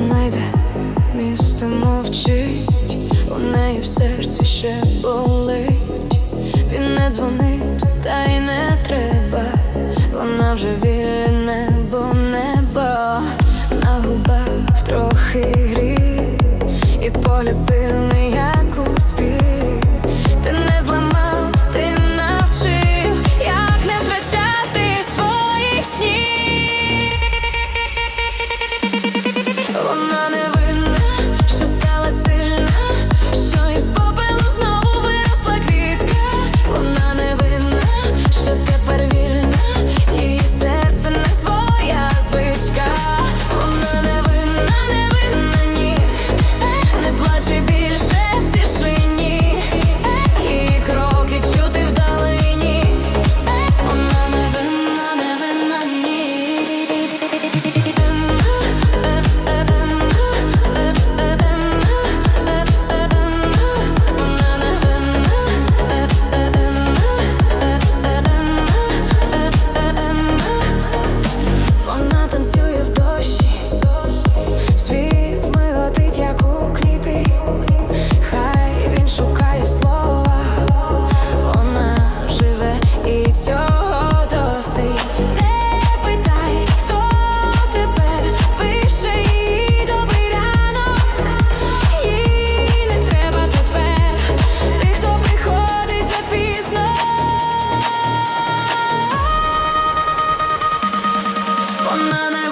Вона йде, місто мовчить, у неї в серці ще болить. Він не дзвонить, та й не треба. Вона вже вільне небо, неба, на губах трохи грі, і погляд сильний Bana ne